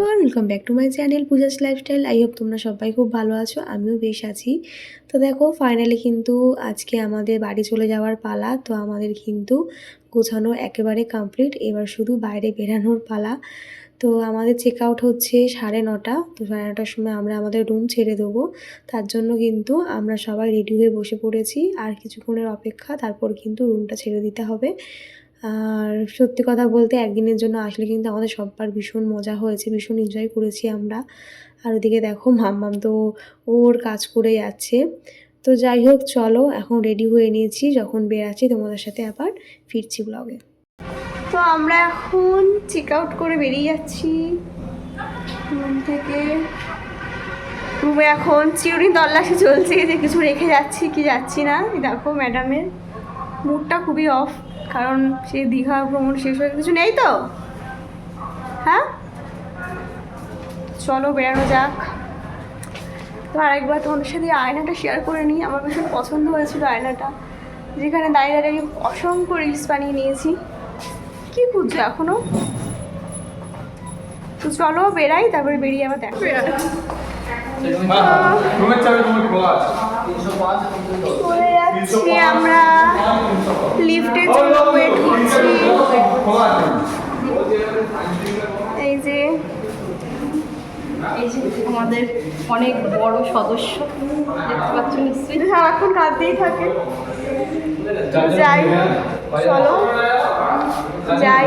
Everyone welcome back to my channel Puja's lifestyle I hope তোমরা সবাই খুব ভালো আছো, আমিও বেশ আছি। তো দেখো ফাইনালি কিন্তু আজকে আমাদের বাড়ি চলে যাওয়ার পালা, তো আমাদের কিন্তু গোছানো একেবারে কমপ্লিট এবার শুধু বাইরে বেরানোর পালা। তো আমাদের চেক আউট হচ্ছে সাড়ে নটা, তো সাড়ে নটার সময় আমরা আমাদের রুম ছেড়ে দেবো। তার জন্য কিন্তু আমরা সবাই রেডি হয়ে বসে পড়েছি, আর কিছুক্ষণের অপেক্ষা, তারপর কিন্তু রুমটা ছেড়ে দিতে হবে। আর সত্যি কথা বলতে একদিনের জন্য আসলে কিন্তু আমাদের সব্বার ভীষণ মজা হয়েছে, ভীষণ এনজয় করেছি আমরা। আর ওদিকে দেখো মাম্মাম তো ওর কাজ করে যাচ্ছে। তো যাই হোক, চলো এখন রেডি হয়ে নিয়েছি, যখন বেরাচ্ছি তোমাদের সাথে আবার ফিরছি ব্লগে তো আমরা এখন চেক আউট করে বেরিয়ে যাচ্ছি। রুম থেকে। রুমে এখন চিউরি তল্লাশি চলছে, যে কিছু রেখে যাচ্ছি কি যাচ্ছি না। দেখো ম্যাডামের মুডটা খুবই অফ কারণ সে দীঘা ভ্রমণ শেষ হয়ে কিছু নেই তো? হ্যাঁ? চলো বেরানো যাক। তো আরেকবার তোমাদের সাথে আয়নাটা শেয়ার করে নিই। আমার ভীষণ পছন্দ হয়েছিল আয়নাটা। যেখানে দাঁড়িয়ে দাঁড়িয়ে আমি অসংখ্য রিলস বানিয়ে নিয়েছি। কি খুঁজছো এখনও? তো চলো বেরাই তারপরে বেরিয়ে আবার দেখো চলে যাচ্ছি আমরা লিফটের জন্য ওয়েট করছি। এই যে এই যে আমাদের অনেক বড় সদস্য দেখতে পাচ্ছ নিশ্চয়ই। সারাক্ষণ কাঁদতেই থাকে। তো যাই চলো। যাই।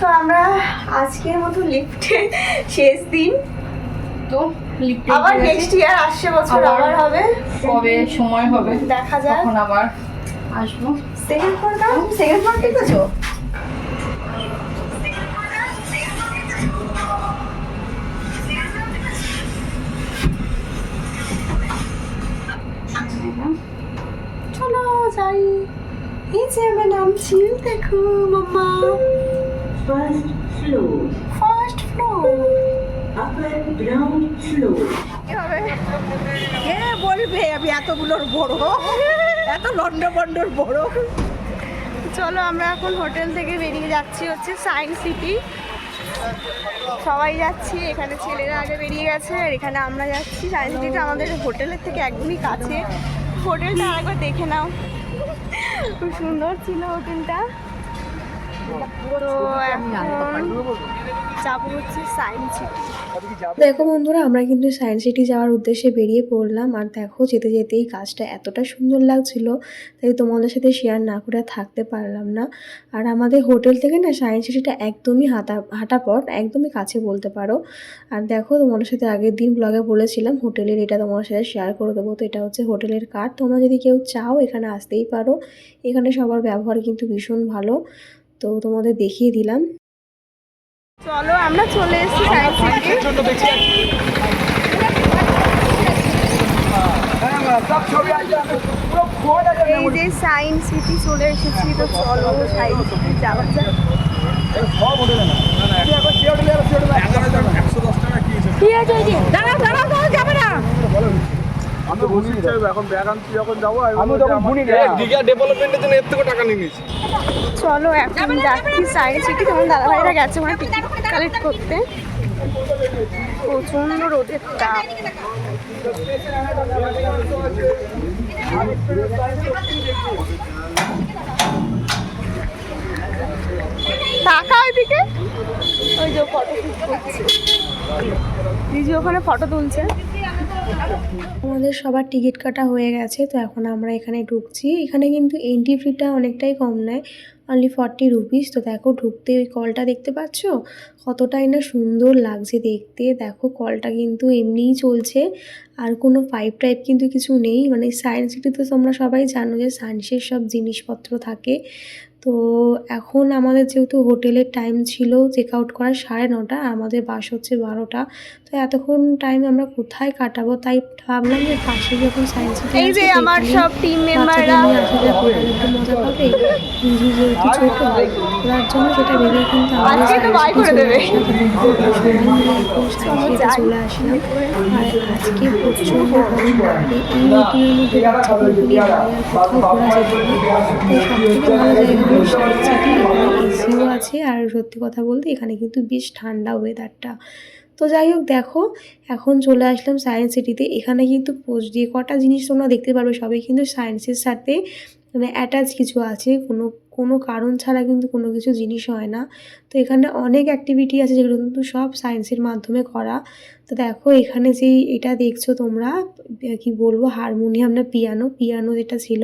তো আমরা আজকের মতো লিফটে শেষ দিন। তো আবার নেক্সট ইয়ার আসছে বছর আবার- হবে? কবে সময় হবে। দেখা যাক। তখন আবার আসব। সেকেন্ড ফ্লোর দাও সেকেন্ড ফ্লোর ঠিক আছে চলো যাই। এই যে আমরা নামছি দেখো মাম্মা। First floor, কে বলবে আমি এতগুলোর বড়? এত লন্ড বন্ডর বড়? চলো আমরা এখন হোটেল থেকে বেরিয়ে যাচ্ছি হচ্ছে সায়েন্স সিটি। সবাই যাচ্ছি এখানে ছেলেরা আগে বেরিয়ে গেছে আর এখানে আমরা যাচ্ছি। সায়েন্স সিটিটা আমাদের হোটেলের থেকে একদমই কাছে। হোটেলটা আরেকবার দেখে নাও। খুব সুন্দর ছিল হোটেলটা। তো এখন হচ্ছে সায়েন্স সিটি দেখো বন্ধুরা, আমরা কিন্তু সায়েন্স সিটি যাওয়ার উদ্দেশ্যে বেরিয়ে পড়লাম। আর দেখো, যেতে যেতেই কাজটা এতটা সুন্দর লাগছিল, তাই তোমাদের সাথে শেয়ার না করে থাকতে পারলাম না। আর আমাদের হোটেল থেকে না সায়েন্স সিটিটা একদমই হাঁটা হাঁটা পথ, একদমই কাছে বলতে পারো। আর দেখো, তোমাদের সাথে আগের দিন ব্লগে বলেছিলাম, হোটেলের এটা তোমাদের সাথে শেয়ার করে দেবো। তো এটা হচ্ছে হোটেলের কার্ড তোমরা যদি কেউ চাও, এখানে আসতেই পারো। এখানে সবার ব্যবহার কিন্তু ভীষণ ভালো। তো তোমাদের দেখিয়ে দিলাম। চলো, আমরা চলে এসেছি সায়েন্স সিটি এই যে সায়েন্স সিটি চলে এসেছি, তো চলো সায়েন্স সিটি যাওয়া যাক। কি আছে যাবে না। দীঘা ডেভেলপমেন্টের জন্য এর থেকে টাকা নিয়ে নিয়েছি। চলো এখন যাচ্ছি সায়েন্স সিটি তোমার দাদাভাইরা গেছে মানে টিকিট কালেক্ট করতে। প্রচণ্ড রোদের তাপ। টাকা ওইদিকে? ওই যে ফটো করছে। দিদি ওখানে ফটো তুলছে। আমাদের সবার টিকিট কাটা হয়ে গেছে, তো এখন আমরা এখানে ঢুকছি। এখানে কিন্তু এন্ট্রি ফিটা অনেকটাই কম নেয় অনলি ফর্টি রুপিস তো দেখো ঢুকতে ওই কলটা দেখতে পাচ্ছ? কতটাই না সুন্দর লাগছে দেখতে। দেখো কলটা কিন্তু এমনিই চলছে, আর কোনো পাইপ টাইপ কিন্তু কিছু নেই। মানে সায়েন্স সিটি তো তোমরা সবাই জানো যে সায়েন্সের সব জিনিসপত্র থাকে। তো এখন আমাদের যেহেতু হোটেলের টাইম ছিল চেক আউট করার সাড়ে নটা, আমাদের বাস হচ্ছে বারোটা। এতক্ষণ টাইম আমরা কোথায় কাটাবো? তাই ভাবলাম যে পাশে যখন সায়েন্স এই যে আমার সব টিম মেম্বাররা আসলে একটু মজা পাবে। যেহেতু ছোট ওরার জন্য সেটা ভেবে কিন্তু আজকে তো বাই করে দেবে। চলে আসলাম। আর আজকে প্রচণ্ড গরম। বাইরে এই ঋতুর মধ্যে বাচ্চাদের নিয়ে বাইরে আর কোথাও ঘোরা যেত না সব থেকে ভালো জায়গা। সায়েন্স সিটি এখানে এসিও আছে আর সত্যি কথা বলতে এখানে কিন্তু বেশ ঠান্ডা ওয়েদারটা তো যাই হোক, দেখো, এখন চলে আসলাম সায়েন্স সিটিতে এখানে কিন্তু দিয়ে কটা জিনিস তোমরা দেখতে পারবে সবই কিন্তু সায়েন্সের সাথে মানে অ্যাটাচ কিছু আছে, কোনো কোনো কারণ ছাড়া কিন্তু কোনো কিছু জিনিস হয় না। তো এখানে অনেক অ্যাক্টিভিটি আছে যেগুলো কিন্তু সব সায়েন্সের মাধ্যমে করা। তো দেখো এখানে যেই এটা দেখছ তোমরা কি বলব হারমোনিয়াম না পিয়ানো পিয়ানো যেটা ছিল,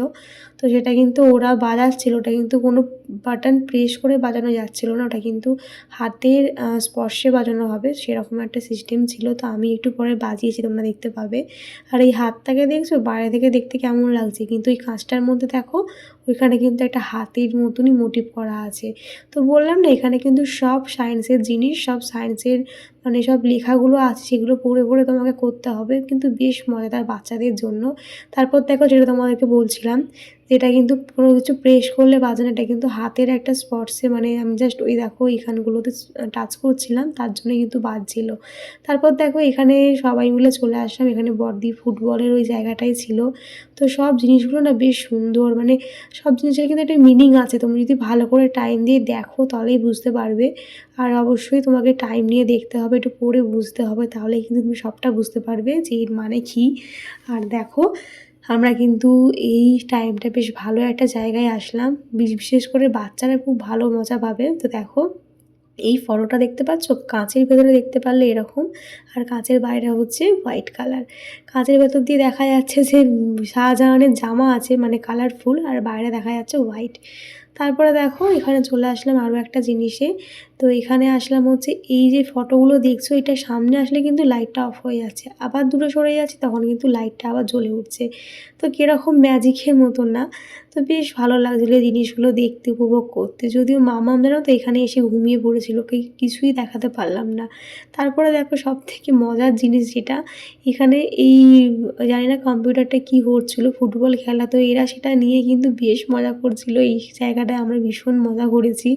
তো সেটা কিন্তু ওরা বাজাচ্ছিল, ওটা কিন্তু কোনো বাটন প্রেস করে বাজানো যাচ্ছিল না, ওটা কিন্তু হাতের স্পর্শে বাজানো হবে, সেরকম একটা সিস্টেম ছিল। তো আমি একটু পরে বাজিয়েছি, তোমরা দেখতে পাবে। আর এই হাতটাকে দেখছ, বাইরে থেকে দেখতে কেমন লাগছে? কিন্তু এই কাঁচটার মধ্যে দেখো ওইখানে কিন্তু একটা হাতির মতনই মোটিভ করা আছে। তো বললাম না, এখানে কিন্তু সব সায়েন্সের জিনিস, সব সায়েন্সের মানে সব লেখাগুলো আছে, সেগুলো পড়ে পড়ে তোমাকে করতে হবে। কিন্তু বেশ মজাদার বাচ্চাদের জন্য। তারপর দেখো যেটা তোমাদেরকে বলছিলাম যেটা কিন্তু কোনো কিছু প্রেস করলে বাজে না এটা কিন্তু হাতের একটা স্পর্শে মানে আমি জাস্ট ওই দেখো এইখানগুলোতে টাচ করছিলাম, তার জন্য কিন্তু বাজছিল। তারপর দেখো এখানে সবাই মিলে চলে আসলাম, এখানে বড়দি ফুটবলের ওই জায়গাটাই ছিল। তো সব জিনিসগুলো না বেশ সুন্দর মানে সব জিনিসের কিন্তু একটা মিনিং আছে। তুমি যদি ভালো করে টাইম দিয়ে দেখো তাহলেই বুঝতে পারবে। আর অবশ্যই তোমাকে টাইম নিয়ে দেখতে হবে, একটু পড়ে বুঝতে হবে তাহলে কিন্তু তুমি সবটা বুঝতে পারবে যে এর মানে কী। আর দেখো আমরা কিন্তু এই টাইমটা বেশ ভালো একটা জায়গায় আসলাম। বিশেষ করে বাচ্চারা খুব ভালো মজা পাবে। তো দেখো, এই ফটোটা দেখতে পাচ্ছ? কাঁচের ভেতরে দেখতে পারলে এরকম। আর কাঁচের বাইরে হচ্ছে হোয়াইট কালার কাঁচের ভেতর দিয়ে দেখা যাচ্ছে যে শাহজাহানের জামা আছে মানে কালারফুল আর বাইরে দেখা যাচ্ছে হোয়াইট তারপরে দেখো, এখানে চলে আসলাম আরও একটা জিনিসে। তো এখানে আসলাম হচ্ছে, এই যে ফটোগুলো দেখছ, এটা সামনে আসলে কিন্তু লাইটটা অফ হয়ে যাচ্ছে। আবার দূরে সরে যাচ্ছে, তখন কিন্তু লাইটটা আবার জ্বলে উঠছে। তো কীরকম ম্যাজিকের মতন না। তো বেশ ভালো লাগছিল জিনিসগুলো দেখতে, উপভোগ করতে। যদিও মামা জানো তো এখানে এসে ঘুমিয়ে পড়েছিল কিছুই দেখাতে পারলাম না। তারপরে দেখো সব থেকে মজার জিনিস যেটা, এখানে এই, জানি না কম্পিউটারটা কি হচ্ছিল ফুটবল খেলা, তো এরা সেটা নিয়ে কিন্তু বেশ মজা করছিল। এই জায়গাটায় আমরা ভীষণ মজা করেছি।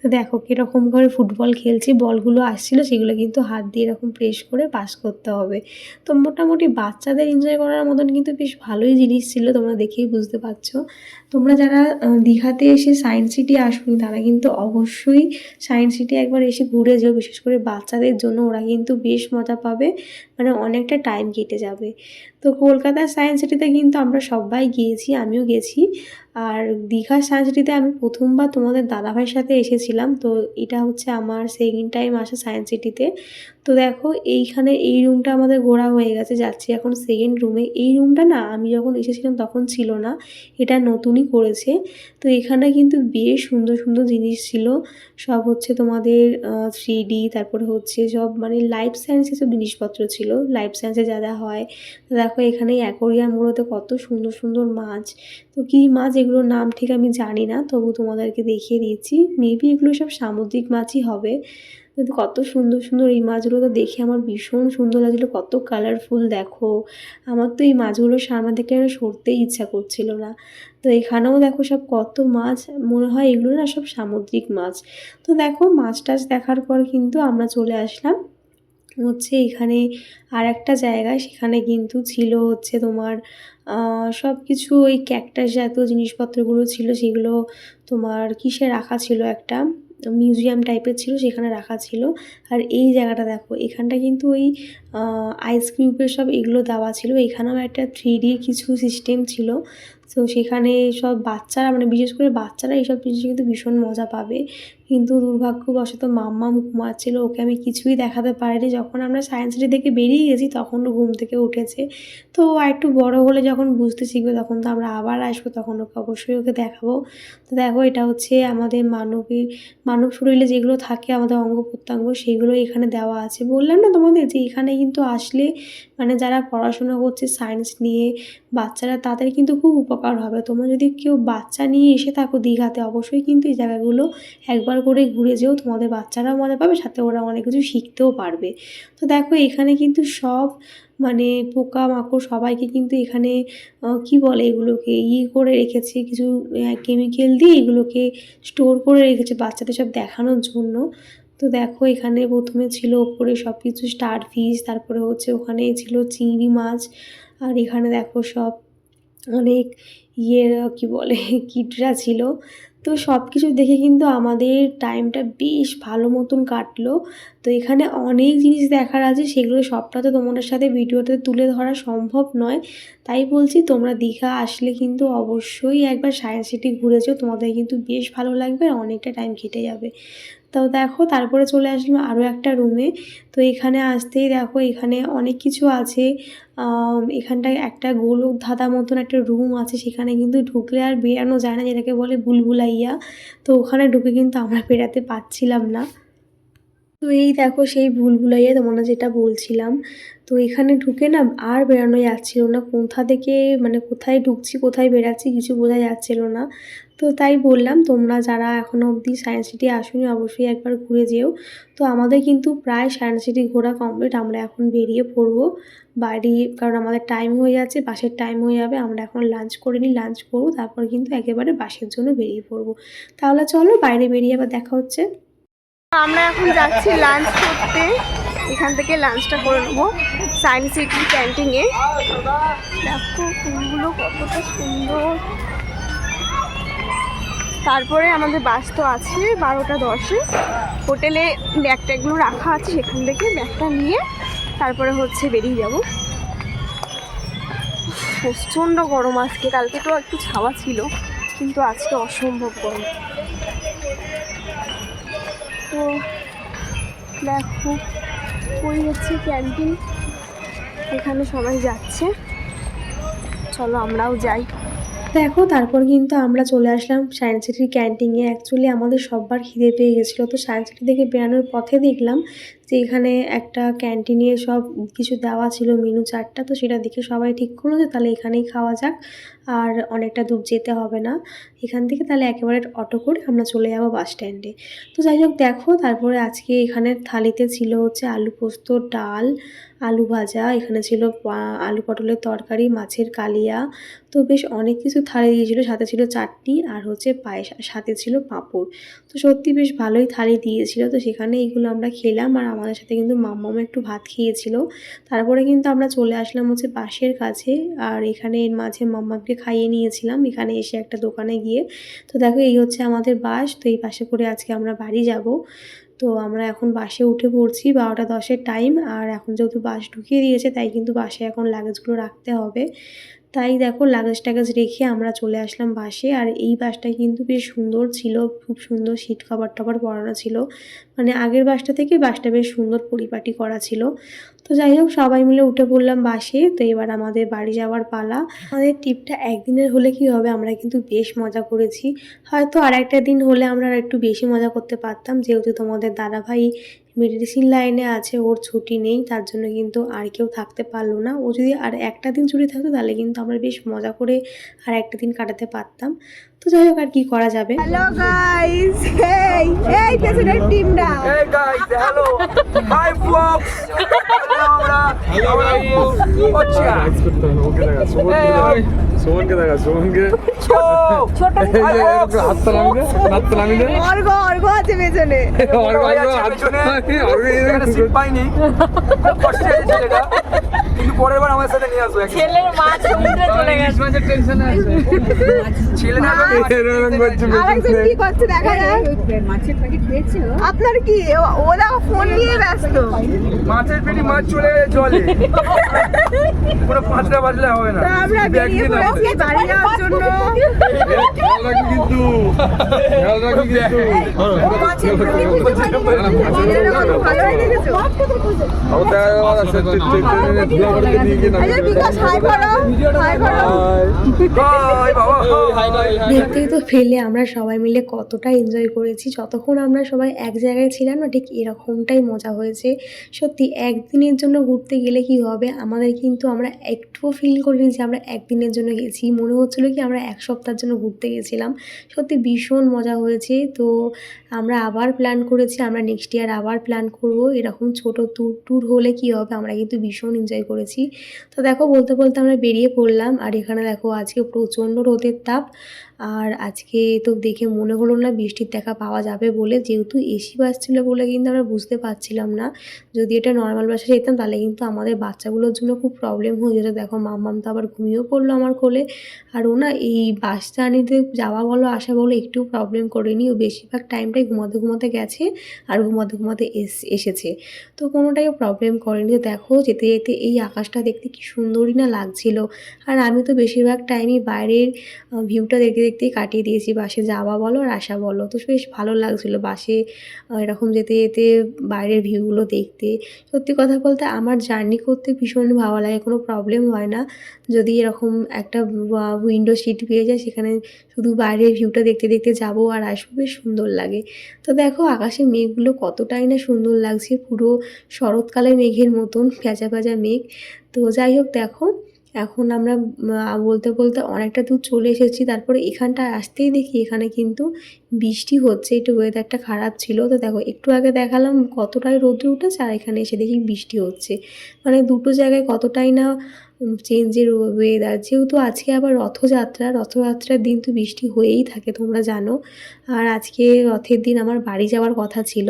তো দেখো কীরকম করে ফুটবল খেলছি, বলগুলো আসছিল, সেগুলো কিন্তু হাত দিয়ে এরকম প্রেস করে পাস করতে হবে। তো মোটামুটি বাচ্চাদের এনজয় করার মতন কিন্তু বেশ ভালোই জিনিস ছিল, তোমরা দেখেই বুঝতে পারছ। তোমরা যারা দীঘাতে এসে সায়েন্স সিটি আসবে তারা কিন্তু অবশ্যই সায়েন্স সিটি একবার এসে ঘুরে যেও, বিশেষ করে বাচ্চাদের জন্য, ওরা কিন্তু বেশ মজা পাবে। মানে অনেকটা টাইম কেটে যাবে। তো কলকাতার সায়েন্স সিটিতে কিন্তু আমরা সবাই গিয়েছি, আমিও গেছি। আর দীঘার সায়েন্স সিটিতে আমি প্রথমবার তোমাদের দাদাভাইয়ের সাথে এসেছিলাম। তো এটা হচ্ছে আমার সেকেন্ড টাইম আসা সায়েন্স সিটিতে তো দেখো, এইখানে এই রুমটা আমাদের ঘোরা হয়ে গেছে, যাচ্ছি এখন সেকেন্ড রুমে এই রুমটা না, আমি যখন এসেছিলাম তখন ছিল না, এটা নতুনই করেছে। তো এখানে কিন্তু বেশ সুন্দর সুন্দর জিনিস ছিল। সব হচ্ছে তোমাদের থ্রি ডি তারপরে হচ্ছে সব মানে লাইফ সায়েন্সের সব জিনিসপত্র ছিল। লাইফ সায়েন্সে যা যা হয়। তো দেখো এখানে অ্যাকোরিয়ামগুলোতে কত সুন্দর সুন্দর মাছ। তো কী মাছ, এগুলোর নাম ঠিক আমি জানি না, তবু তোমাদেরকে দেখিয়ে দিয়েছি মেবি এগুলো সব সামুদ্রিক মাছই হবে। তো কত সুন্দর সুন্দর এই মাছগুলো তো দেখে আমার ভীষণ সুন্দর লাগছিল। কত কালারফুল দেখো। আমার তো এই মাছগুলো সামনে থেকে আর সরতেই ইচ্ছা করছিল না। তো এখানেও দেখো সব কত মাছ, মনে হয় এগুলো না সব সামুদ্রিক মাছ। তো দেখো মাছ টাছ দেখার পর কিন্তু আমরা চলে আসলাম হচ্ছে এখানে আর একটা জায়গায়। সেখানে কিন্তু ছিল হচ্ছে তোমার সব কিছু ওই ক্যাকটাস জাতীয় জিনিসপত্রগুলো ছিল। সেগুলো তোমার কিসে রাখা ছিল একটা? মিউজিয়াম টাইপের ছিল, সেখানে রাখা ছিল। আর এই জায়গাটা দেখো, এখানটা কিন্তু ওই আইস কিউবের সব এগুলো দেওয়া ছিল। এখানেও একটা থ্রি কিছু সিস্টেম ছিল। তো সেখানে সব বাচ্চারা মানে বিশেষ করে বাচ্চারা এইসব জিনিস কিন্তু ভীষণ মজা পাবে। কিন্তু দুর্ভাগ্যবশত মাম্মাম ঘুমাচ্ছিল, ওকে আমি কিছুই দেখাতে পারিনি। যখন আমরা সায়েন্স সিটি থেকে বেরিয়ে গেছি, তখন ও ঘুম থেকে উঠেছে। তো ও একটু বড় হলে যখন বুঝতে শিখবে, তখন তো আমরা আবার আসব, তখন ওকে অবশ্যই ওকে দেখাবো। তো দেখো, এটা হচ্ছে আমাদের মানবের, মানব শরীরে যেগুলো থাকে, আমাদের অঙ্গ প্রত্যঙ্গ সেগুলো এখানে দেওয়া আছে। বললাম না তোমাদের যে এখানে কিন্তু আসলে মানে যারা পড়াশোনা করছে সায়েন্স নিয়ে, বাচ্চারা তাদের কিন্তু খুব উপকার হবে। তোমরা যদি কেউ বাচ্চা নিয়ে এসে থাকো দীঘাতে, অবশ্যই কিন্তু এই জায়গাগুলো একবার করে ঘুরে যেও, তোমাদের বাচ্চারাও মজা পাবে, সাথে ওরা অনেক কিছু শিখতেও পারবে। তো দেখো, এখানে কিন্তু সব মানে পোকা মাকড় সবাইকে কিন্তু এখানে কি বলে এগুলোকে ইয়ে করে রেখেছে, কিছু কেমিক্যাল দিয়ে এগুলোকে স্টোর করে রেখেছে বাচ্চাদের সব দেখানোর জন্য। তো দেখো, এখানে প্রথমে ছিল ওপরে সব কিছু স্টার ফিশ তারপরে হচ্ছে ওখানে ছিল চিংড়ি মাছ, আর এখানে দেখো সব অনেক ইয়ের, কি বলে, কিটরা ছিল। তো সব কিছু দেখে কিন্তু আমাদের টাইমটা বেশ ভালো মতন কাটলো। তো এখানে অনেক জিনিস দেখার আছে, সেগুলো সবটা তো তোমাদের সাথে ভিডিওতে তুলে ধরা সম্ভব নয়। তাই বলছি, তোমরা দীঘা আসলে কিন্তু অবশ্যই একবার সায়েন্স সিটি ঘুরেছো তোমাদের কিন্তু বেশ ভালো লাগবে, আর অনেকটা টাইম কেটে যাবে। তো দেখো, তারপরে চলে আসলাম আরও একটা রুমে তো এখানে আসতেই দেখো, এখানে অনেক কিছু আছে। এখানটায় একটা গোলক ধাঁধা মতন একটা রুম আছে, সেখানে কিন্তু ঢুকলে আর বেরানো যায় না, যেটাকে বলে বুলবুলাইয়া। তো ওখানে ঢুকে কিন্তু আমরা বেরাতে পারছিলাম না। তো এই দেখো সেই ভুলভুলাইয়া তোমরা যেটা বলছিলাম, তো এখানে ঢুকে না আর বেরানো যাচ্ছিল না। কোথা থেকে মানে কোথায় ঢুকছি, কোথায় বেরাচ্ছি কিছু বোঝা যাচ্ছিল না। তো তাই বললাম, তোমরা যারা এখনও অবধি সায়েন্স সিটি আসুনি, অবশ্যই একবার ঘুরে যেও। তো আমাদের কিন্তু প্রায় সায়েন্স সিটি ঘোরা কমপ্লিট, আমরা এখন বেরিয়ে পড়ব বাড়ি, কারণ আমাদের টাইম হয়ে যাচ্ছে, বাসের টাইম হয়ে যাবে, আমরা এখন লাঞ্চ করে নিই লাঞ্চ করব, তারপর কিন্তু একেবারে বাসের জন্য বেরিয়ে পড়ব। তাহলে চলো বাইরে বেরিয়ে আবার দেখা হচ্ছে। আমরা এখন যাচ্ছি লাঞ্চ করতে। এখান থেকে লাঞ্চটা করে নেব। সায়েন্স সিটি ক্যান্টিনে দেখো ফুলগুলো কতটা সুন্দর। তারপরে আমাদের বাস তো আছে বারোটা দশে। হোটেলে ব্যাগ ট্যাগগুলো রাখা আছে সেখান থেকে ব্যাগটা নিয়ে তারপরে হচ্ছে বেরিয়ে যাব। প্রচণ্ড গরম আজকে। কালকে তো একটু ছাওয়া ছিল, কিন্তু আজকে অসম্ভব গরম। তো দেখো, ওই হচ্ছে ক্যান্টিন। এখানে সবাই যাচ্ছে। চলো আমরাও যাই। দেখো, তারপর কিন্তু আমরা চলে আসলাম সায়েন্স সিটির ক্যান্টিনে অ্যাকচুয়ালি আমাদের সববার খিদে পেয়ে গেছিল। তো সায়েন্স সিটি থেকে বেরানোর পথে দেখলাম যে এখানে একটা ক্যান্টিনে সব কিছু দেওয়া ছিল, মেনু চারটা। তো সেটা দেখে সবাই ঠিক করল যে তাহলে এখানেই খাওয়া যাক। আর অনেকটা দূর যেতে হবে না। এখান থেকে তাহলে একেবারে অটো করে আমরা চলে যাব বাস স্ট্যান্ডে তো যাই হোক, দেখো তারপরে আজকে এখানের থালিতে ছিল হচ্ছে আলু পোস্ত, ডাল, আলু ভাজা, এখানে ছিল আলু পটলের তরকারি, মাছের কালিয়া। তো বেশ অনেক কিছু থালি দিয়েছিল, সাথে ছিল চাটনি আর হচ্ছে পায়েস সাথে ছিল পাঁপড়। তো সত্যি বেশ ভালোই থালি দিয়েছিল। তো সেখানে এইগুলো আমরা খেলাম আর আমাদের সাথে কিন্তু মাম্মামও একটু ভাত খেয়েছিল। তারপরে কিন্তু আমরা চলে আসলাম হচ্ছে বাসের কাছে। আর এখানে এর মাঝে মাম্মাকে খাইয়ে নিয়েছিলাম। এখানে এসে একটা দোকানে গিয়ে, তো দেখো এই হচ্ছে আমাদের বাস, তো এই বাসে করে আজকে আমরা বাড়ি যাব। তো আমরা এখন বাসে উঠে পড়ছি বারোটা দশের টাইম আর এখন যেহেতু বাস ঢুকিয়ে দিয়েছে, তাই কিন্তু বাসে এখন লাগেজগুলো রাখতে হবে। তাই দেখো লাগেজ টাগেজ রেখে আমরা চলে আসলাম বাসে। আর এই বাসটা কিন্তু বেশ সুন্দর ছিল, খুব সুন্দর সিট কভার টভার পরানো ছিল। মানে আগের বাসটা থেকে বাসটা বেশ সুন্দর পরিপাটি করা ছিল। তো যাই হোক, সবাই মিলে উঠে পড়লাম বাসে। তো এবার আমাদের বাড়ি যাওয়ার পালা। আমাদের ট্রিপটা একদিনের হলে কি হবে, আমরা কিন্তু বেশ মজা করেছি। হয়তো আর একটা দিন হলে আমরা একটু বেশি মজা করতে পারতাম। যেহেতু তোমাদের দাদাভাই মেডিসিন লাইনে আছে, ওর ছুটি নেই, তার জন্য কিন্তু আর কেউ থাকতে পারল না। ও যদি আর একটা দিন ছুটি থাকতো, তাহলে কিন্তু আমরা বেশ মজা করে আর একটা দিন কাটাতে পারতাম। তো যাই হোক, আর কি করা যাবে? হ্যালো গাইস এই এই পেছনের টিমটা Hey guys, hello. Hi folks. Hello, hello. Hello, guys. আমরা আমরা আচ্ছা সোমনকে দেখা সোমনকে ছোট হাতটা নামি দে হাতটা নামি দে অর্ঘ অর্ঘ আছে পেছনে সিট পাইনি কষ্ট হয়েছে ছেলেটা কিন্তু পরের বার আমার সাথে নিয়ে আসব ছেলের মা সমুদ্রে চলে গেছে টেনশনে আছে ছেলেটা আরেকজন কি করছে দেখা যাক আপনার কি ওরা ফোন নিয়ে ব্যস্ত মাছের পেটি মাছ চলে গেছে জলে পুরো পাঁচটা বাজলে হবে না পড়েছি বাড়ি যাওয়ার জন্য। খেয়াল রাখবি কিন্তু। খেয়াল রাখবি দেখতেই তো ফেলে আমরা সবাই মিলে কতটা এনজয় করেছি। যতক্ষণ আমরা সবাই এক জায়গায় ছিলাম না ঠিক এরকমটাই মজা হয়েছে। সত্যি একদিনের জন্য ঘুরতে গেলে কি হবে? আমাদের কিন্তু আমরা একটুও ফিল করিনি যে আমরা একদিনের জন্য গেছি মনে হচ্ছিল কি আমরা এক সপ্তাহের জন্য ঘুরতে গেছিলাম। সত্যি ভীষণ মজা হয়েছে। তো আমরা আবার প্ল্যান করেছি, আমরা নেক্সট ইয়ার আবার প্ল্যান করব। এরকম ছোট ট্যুর ট্যুর হলে কি হবে? আমরা কিন্তু ভীষণ এনজয় করেছি। তো দেখো, বলতে বলতে আমরা বেরিয়ে পড়লাম। আর এখানে দেখো, আজকে প্রচণ্ড রোদের তাপ। আর আজকে তো দেখে মনে হলো না বৃষ্টির দেখা পাওয়া যাবে বলে। যেহেতু এসি বাস ছিল বলে কিন্তু আমরা বুঝতে পারছিলাম না। যদি এটা নর্মাল বাসে যেতাম তাহলে কিন্তু আমাদের বাচ্চাগুলোর জন্য খুব প্রবলেম হয়ে যেত। দেখো মাম্মাম তো আবার ঘুমিয়েও পড়ল আমার কোলে। আর ও না এই বাস জার্নিতে যাওয়া বলো আসা বলো একটু প্রবলেম করেনি ও বেশিরভাগ টাইমটাই ঘুমাতে ঘুমাতে গেছে আর ঘুমাতে ঘুমাতে এস- এসেছে। তো কোনোটাই প্রবলেম করেনি। দেখো যেতে যেতে এই আকাশটা দেখতে কি সুন্দরই না লাগছিল। আর আমি তো বেশিরভাগ টাইমই বাইরের ভিউটা দেখতে দেখতেই কাটিয়ে দিয়েছি, বাসে যাওয়া বলো আর আসা বলো। তো বেশ ভালো লাগছিল বাসে এরকম যেতে যেতে বাইরের ভিউগুলো দেখতে। সত্যি কথা বলতে আমার জার্নি করতে ভীষণ ভালো লাগে, কোনো প্রবলেম হয় না। যদি এরকম একটা উইন্ডো সিট পেয়ে যায় সেখানে শুধু বাইরের ভিউটা দেখতে দেখতে যাব আর আসব, বেশ সুন্দর লাগে। তো দেখো আকাশে মেঘগুলো কতটাই না সুন্দর লাগছে, পুরো শরৎকালে মেঘের মতন প্যাঁচা প্যাঁচা মেঘ। তো যাই হোক দেখো এখন আমরা বলতে বলতে অনেকটা দূর চলে এসেছি। তারপরে এখানটায় আসতেই দেখি এখানে কিন্তু বৃষ্টি হচ্ছে, একটু ওয়েদারটা খারাপ ছিল। তো দেখো, একটু আগে দেখালাম কতটাই রোদ্র উঠেছে আর এখানে এসে দেখি বৃষ্টি হচ্ছে। মানে দুটো জায়গায় কতটাই না চেঞ্জের ওয়েদার যেহেতু আজকে আবার রথযাত্রা, রথযাত্রার দিন তো বৃষ্টি হয়েই থাকে, তোমরা জানো। আর আজকে রথের দিন আমার বাড়ি যাওয়ার কথা ছিল।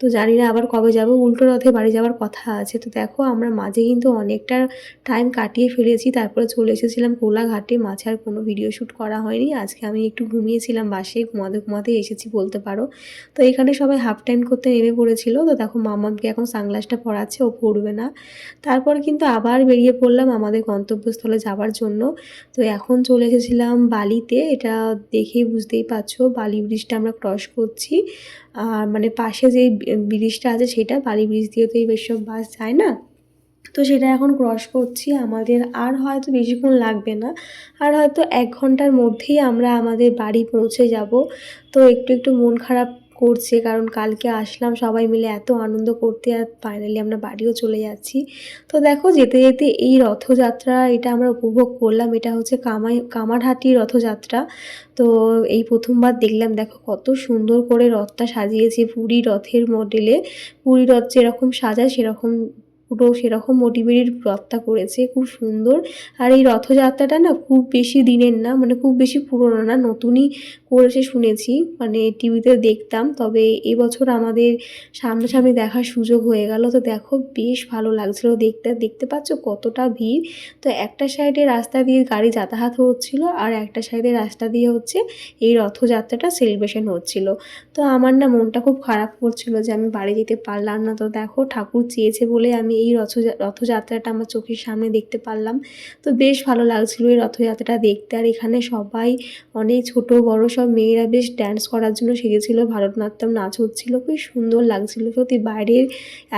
তো জানি না আবার কবে যাব, উল্টো রথে বাড়ি যাওয়ার কথা আছে। তো দেখো, আমরা মাঝে কিন্তু অনেকটা টাইম কাটিয়ে ফেলেছি। তারপরে চলে এসেছিলাম কোলাঘাটে, মাঝে আর কোনো ভিডিও শ্যুট করা হয়নি। আজকে আমি একটু ঘুমিয়েছিলাম, বাসে ঘুমাতে ঘুমাতে এসেছি বলতে পারো। তো এখানে সবাই হাফ টাইম করতে নেমে পড়েছিল। তো দেখো, মামাকে এখন সানগ্লাসটা পরাচ্ছে, ও পড়বে না। তারপর কিন্তু আবার বেরিয়ে পড়লাম আমাদের গন্তব্যস্থলে যাওয়ার জন্য। তো এখন চলে এসেছিলাম বালিতে। এটা দেখেই বুঝতেই পারছ, বালি ব্রিজটা আমরা ক্রস করছি। আর মানে পাশে যে ব্রিজটা আছে সেটা বালি ব্রিজ দিয়ে তো এই বেশসব বাস যায় না? তো সেটা এখন ক্রস করছি। আমাদের আর হয়তো বেশিক্ষণ লাগবে না। আর হয়তো এক ঘণ্টার মধ্যেই আমরা আমাদের বাড়ি পৌঁছে যাব। তো একটু একটু মন খারাপ করছে, কারণ কালকে আসলাম, সবাই মিলে এত আনন্দ করতে আর ফাইনালি আমরা বাড়িও চলে যাচ্ছি। তো দেখো, যেতে যেতে এই রথযাত্রা, এটা আমরা উপভোগ করলাম, এটা হচ্ছে কামাই, কামারহাটি রথযাত্রা। তো এই প্রথমবার দেখলাম, দেখো কত সুন্দর করে রথটা সাজিয়েছে পুরী রথের মডেলে পুরী রথ যেরকম সাজায়, সেরকম পুরো সেরকম মোটিভেটেড রথটা করেছে, খুব সুন্দর। আর এই রথযাত্রাটা না খুব বেশি দিনের না মানে খুব বেশি পুরনো না, নতুনই করেছে শুনেছি মানে টিভিতে দেখতাম। তবে এবছর আমাদের সামনাসামনি দেখার সুযোগ হয়ে গেল। তো দেখো, বেশ ভালো লাগছিল দেখতে। দেখতে পাচ্ছ কতটা ভিড়? তো একটা সাইডে রাস্তা দিয়ে গাড়ি যাতায়াত হচ্ছিল, আর একটা সাইডে রাস্তা দিয়ে হচ্ছে এই রথযাত্রাটা সেলিব্রেশন হচ্ছিল। তো আমার না মনটা খুব খারাপ করছিল যে আমি বাড়ি যেতে পারলাম না। তো দেখো, ঠাকুর চেয়েছে বলে আমি এই রথ রথযাত্রাটা আমার চোখের সামনে দেখতে পারলাম। তো বেশ ভালো লাগছিল এই রথযাত্রাটা দেখতে। আর এখানে সবাই অনেক ছোট, বড় সব মেয়েরা বেশ ড্যান্স করার জন্য শিখেছিল ভারতনাট্যম নাচ হচ্ছিল। বেশ সুন্দর লাগছিল। সত্যি বাইরের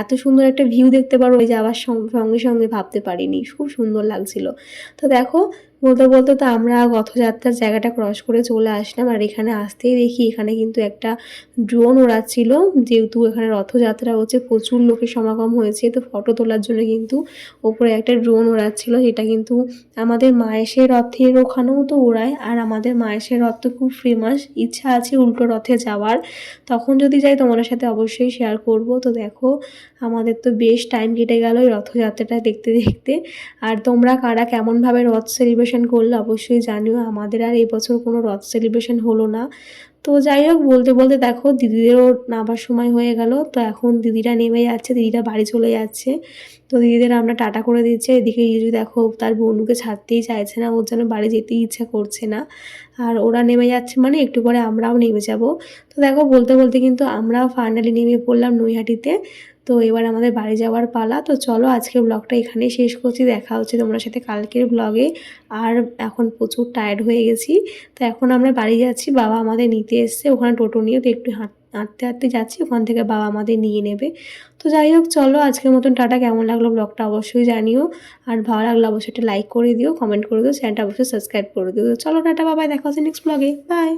এত সুন্দর একটা ভিউ দেখতে পারো, ওই যাওয়ার সঙ্গে সঙ্গে ভাবতে পারিনি। খুব সুন্দর লাগছিল। তো দেখো বলতে বলতে তো আমরা রথযাত্রার জায়গাটা ক্রস করে চলে আসলাম। আর এখানে আসতেই দেখি এখানে কিন্তু একটা ড্রোন ওড়াচ্ছিল। যেহেতু এখানে রথযাত্রা হচ্ছে, প্রচুর লোকের সমাগম হয়েছে। তো ফটো তোলার জন্য কিন্তু ওপরে একটা ড্রোন ওড়াচ্ছিল। সেটা কিন্তু আমাদের মায়েশের রথের ওখানেও তো ওড়ায়। আর আমাদের মায়েশের রথ তো খুব ফেমাস ইচ্ছা আছে উল্টো রথে যাওয়ার। তখন যদি যাই তোমাদের সাথে অবশ্যই শেয়ার করব। তো দেখো আমাদের তো বেশ টাইম কেটে গেল রথযাত্রাটা দেখতে দেখতে। আর তোমরা কারা কেমনভাবে রথ সেলিব্রেশন করলে অবশ্যই জানিও। আমাদের আর এবছর কোনো রথ সেলিব্রেশন হলো না। তো যাই হোক, বলতে বলতে দেখো, দিদিদেরও নামার সময় হয়ে গেল। তো এখন দিদিরা নেমে যাচ্ছে, দিদিরা বাড়ি চলে যাচ্ছে। তো দিদিদের আমরা টাটা করে দিচ্ছি। এদিকে ইজু দেখো, তার বনুকে ছাড়তেই চাইছে না, ওর যেন বাড়ি যেতেই ইচ্ছা করছে না। আর ওরা নেমে যাচ্ছে মানে একটু পরে আমরাও নেমে যাব। তো দেখো, বলতে বলতে কিন্তু আমরাও ফাইনালি নেমে পড়লাম নৈহাটিতে। তো এবার আমাদের বাড়ি যাওয়ার পালা। তো চলো আজকে ব্লগটা এখানেই শেষ করছি। দেখা হচ্ছে তোমার সাথে কালকের ব্লগে আর এখন প্রচুর টায়ার্ড হয়ে গেছি। তো এখন আমরা বাড়ি যাচ্ছি। বাবা আমাদের নিতে এসছে। ওখানে টোটো নিয়ে তো একটু হাঁট, হাঁটতে হাঁটতে যাচ্ছি। ওখান থেকে বাবা আমাদের নিয়ে নেবে। তো যাই হোক, চলো আজকের মতন টাটা। কেমন লাগল ব্লগটা অবশ্যই জানিও। আর ভালো লাগল অবশ্যই একটা লাইক করে দিও কমেন্ট করে দিও চ্যানেলটা অবশ্যই সাবস্ক্রাইব করে দিও। চলো টাটা বাবাই দেখা হচ্ছে নেক্সট ব্লগে বাই